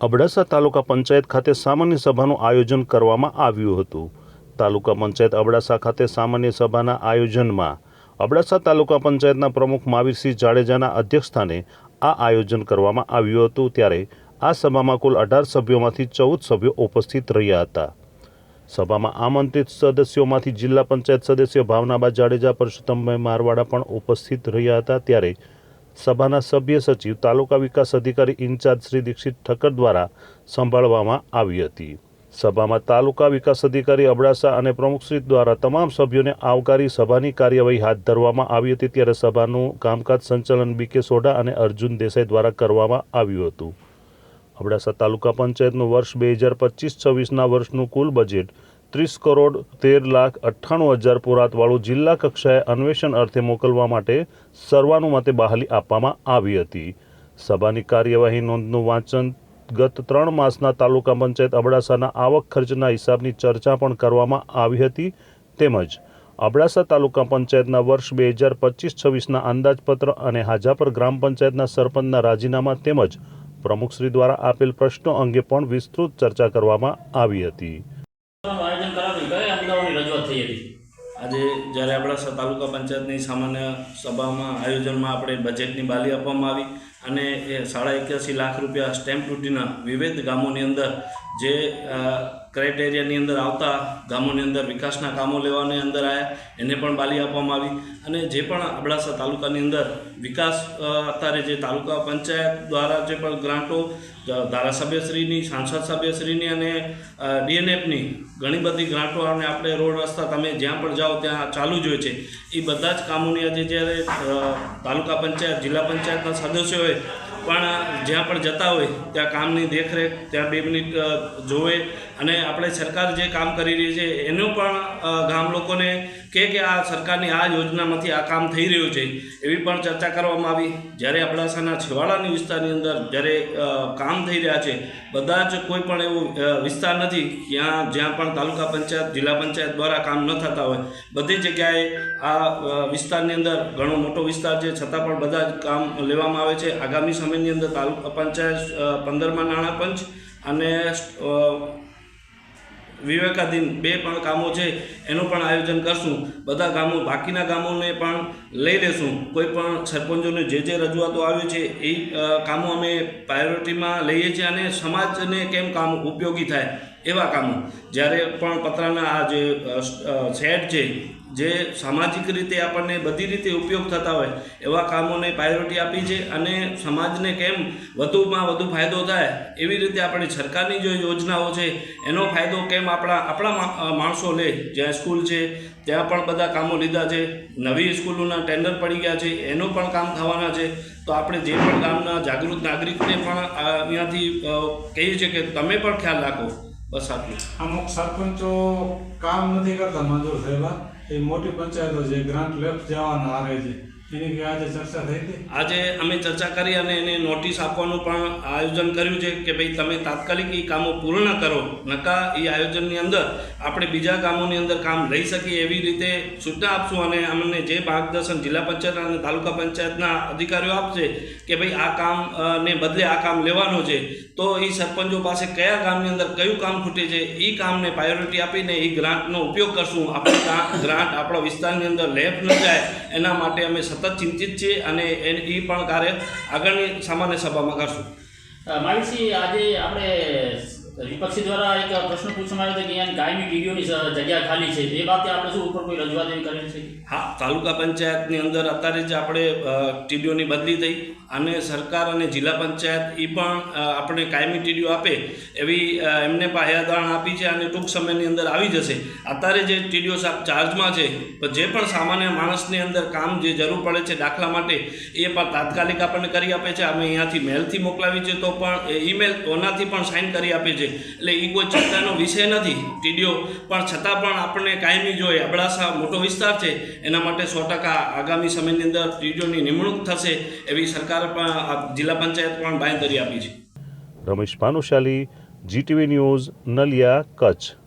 અબડાસા તાલુકા પંચાયત ખાતે સામાન્ય સભાનું આયોજન કરવામાં આવ્યું હતું. તાલુકા પંચાયત અબડાસા ખાતે સામાન્ય સભાના આયોજનમાં અબડાસા તાલુકા પંચાયતના પ્રમુખ મહાવીરસિંહ જાડેજાના અધ્યક્ષસ્થાને આ આયોજન કરવામાં આવ્યું હતું ત્યારે આ સભામાં કુલ અઢાર સભ્યોમાંથી ચૌદ સભ્યો ઉપસ્થિત રહ્યા હતા. સભામાં આમંત્રિત સદસ્યોમાંથી જિલ્લા પંચાયત સદસ્ય ભાવનાબા જાડેજા પરસોત્તમભાઈ મારવાડા પણ ઉપસ્થિત રહ્યા હતા ત્યારે સભાના સભ્ય સચિવ, તાલુકા વિકાસ અધિકારી ઇન્ચાર્જ શ્રી દીક્ષિત ઠક્કર દ્વારા સંભાળવામાં આવી હતી. સભામાં તાલુકા વિકાસ અધિકારી અબડાસા અને પ્રમુખશ્રી દ્વારા તમામ સભ્યોને આવકારી સભાની કાર્યવાહી હાથ ધરવામાં આવી હતી ત્યારે સભાનું કામકાજ સંચાલન બી કે સોઢા અને અર્જુન દેસાઈ દ્વારા કરવામાં આવ્યું હતું. અબડાસા તાલુકા પંચાયતનું વર્ષ બે હજાર પચીસ છવ્વીસના વર્ષનું કુલ બજેટ ત્રીસ કરોડ તેર લાખ અઠ્ઠાણું હજાર પુરાતવાળું જિલ્લા કક્ષાએ અન્વેષણ અર્થે મોકલવા માટે સર્વાનુમતે બહાલી આપવામાં આવી હતી. સભાની કાર્યવાહી નોંધનું વાંચન ગત ત્રણ માસના તાલુકા પંચાયત અબડાસાના આવક ખર્ચના હિસાબની ચર્ચા પણ કરવામાં આવી હતી. તેમજ અબડાસા તાલુકા પંચાયતના વર્ષ બે હજાર પચીસ છવ્વીસના અંદાજપત્ર અને હાજાપર ગ્રામ પંચાયતના સરપંચના રાજીનામા તેમજ પ્રમુખશ્રી દ્વારા આપેલ પ્રશ્નો અંગે પણ વિસ્તૃત ચર્ચા કરવામાં આવી હતી આયોજન કરાવ્યું કયા મુદ્દાઓની રજૂઆત થઈ હતી. આજે જ્યારે આપણા તાલુકા પંચાયતની સામાન્ય સભામાં આયોજનમાં આપણે બજેટની બાલી આપવામાં આવી અને એ સાડા એક્યાસી લાખ રૂપિયા સ્ટેમ્પ ડ્યુટીના વિવિધ ગામોની અંદર જે ક્રાઇટેરિયાની અંદર આવતા ગામોની અંદર વિકાસના કામો લેવાની અંદર આવ્યા એને પણ બાલી આપવામાં આવી. અને જે પણ અબડાસા તાલુકાની અંદર વિકાસ અત્યારે જે તાલુકા પંચાયત દ્વારા જે પણ ગ્રાન્ટો ધારાસભ્યશ્રીની, સાંસદ સભ્યશ્રીની અને ડીએનએફની ઘણી બધી ગ્રાન્ટો અને આપણે રોડ રસ્તા તમે જ્યાં પણ જાઓ ત્યાં ચાલુ જ હોય છે. એ બધા જ કામોની આજે જ્યારે તાલુકા પંચાયત, જિલ્લા પંચાયતના સદસ્યોએ good. પણ જ્યાં પણ જતા હોય, ત્યાં કામની દેખરેખ, ત્યાં બે મિનિટ જોવે અને આપણે સરકાર જે કામ કરી રહી છે, એનું પણ ગામ લોકોને કે કે આ સરકારની આ યોજનામાંથી આ કામ થઈ રહ્યું છે, એવી પણ ચર્ચા કરવામાં આવી. જ્યારે અબડાસાના છેવાડાની વિસ્તારની અંદર જ્યારે કામ થઈ રહ્યા છે, બધા જ કોઈ પણ એવું વિસ્તાર નથી જ્યાં જ્યાં પણ તાલુકા પંચાયત, જિલ્લા પંચાયત દ્વારા કામ ન થતા હોય, બધી જગ્યાએ આ વિસ્તારની અંદર ઘણો મોટો વિસ્તાર છે, છતાં પણ બધા જ કામ લેવામાં આવે છે. આગામી સમયની અંદર તાલુકા પંચાયત પંદરમાં નાણાં પંચ અને વિવેકાધીન બે પણ કામો છે, એનું પણ આયોજન કરશું. બધા ગામો, બાકીના ગામોને પણ લઈ લેશું. કોઈ પણ સરપંચોને જે જે રજૂઆતો આવી છે, એ કામો અમે પ્રાયોરિટીમાં લઈએ છીએ અને સમાજને કેમ કામ ઉપયોગી થાય એવા કામો. જ્યારે પણ પતરાના આ જે શેડ છે જે સામાજિક રીતે આપણને બધી રીતે ઉપયોગ થતા હોય, એવા કામોને પ્રાયોરિટી આપી છે અને સમાજને કેમ વધુમાં વધુ ફાયદો થાય, એવી રીતે આપણી સરકારની જે યોજનાઓ છે, એનો ફાયદો કેમ આપણા આપણા માણસો લે જ્યાં સ્કૂલ છે, ત્યાં પણ બધા કામો લીધા છે, નવી સ્કૂલોના ટેન્ડર પડી ગયા છે, એનું પણ કામ થવાના છે, તો આપણે જે પણ ગામના જાગૃત નાગરિકને પણ અહીંયાથી કહીએ છીએ કે તમે પણ ખ્યાલ રાખો. બસ આટલું. અમુક સરપંચો કામ નથી કરતા, મંજૂર થયેલા એ મોટી પંચાયતો છે, ગ્રાન્ટ લેફ્ટ જવાના હારે છે. આજે અમે ચર્ચા કરી અને એને નોટિસ આપવાનું પણ આયોજન કર્યું છે કે ભાઈ તમે તાત્કાલિક એ કામો પૂર્ણ કરો, નકા એ આયોજનની અંદર આપણે બીજા કામોની અંદર કામ લઈ શકીએ એવી રીતે સૂચના આપશું અને અમને જે માર્ગદર્શન જિલ્લા પંચાયત અને તાલુકા પંચાયતના અધિકારીઓ આપશે કે ભાઈ આ કામ ને બદલે આ કામ લેવાનું છે, તો એ સરપંચો પાસે કયા ગામની અંદર કયું કામ ખૂટે છે એ કામને પ્રાયોરિટી આપીને એ ગ્રાન્ટનો ઉપયોગ કરશું. આપણે ગ્રાન્ટ આપણા વિસ્તારની અંદર લેફ ન જાય, એના માટે અમે સતત ચિંતિત છીએ અને એ પણ કાર્ય આગળની સામાન્ય સભામાં કરશું. અ, આજે આપણે વિપક્ષી દ્વારા એક પ્રશ્ન પૂછવામાં આવ્યો હતો કે અહીંયા કાયમી ટીડીઓની જગ્યા ખાલી છે. એ બાબતે આપણે શું ઉપર કોઈ રજૂઆત એવી કરેલી છે? હા, તાલુકા પંચાયતની અંદર અત્યારે જ આપણે ટીડીઓની બદલી થઈ અને સરકાર અને જિલ્લા પંચાયત એ પણ આપણે કાયમી ટીડીઓ આપે એવી એમને પાયાદાણ આપી છે અને ટૂંક સમયની અંદર આવી જશે. અત્યારે જે ટીડીઓ ચાર્જમાં છે જે પણ સામાન્ય માણસની અંદર કામ જે જરૂર પડે છે દાખલા માટે, એ પણ તાત્કાલિક આપણને કરી આપે છે. અમે અહીંયાથી મેલથી મોકલાવી છે તો પણ ઈમેલ ઓનાથી પણ સાઇન કરી આપે છે. એટલે એ કોઈ ચિંતાનો વિષય નથી, ટીડીઓ. પણ છતાં પણ આપણને કાયમી જોઈએ અબડાસા મોટો વિસ્તાર છે, એના માટે સો ટકા આગામી સમયની અંદર ટીડીઓની નિમણૂક થશે એવી સરકારે પણ જિલ્લા પંચાયત પણ બાંયધરી આપી છે. Ramesh Bhanushali GTV news, Naliya, Kutch.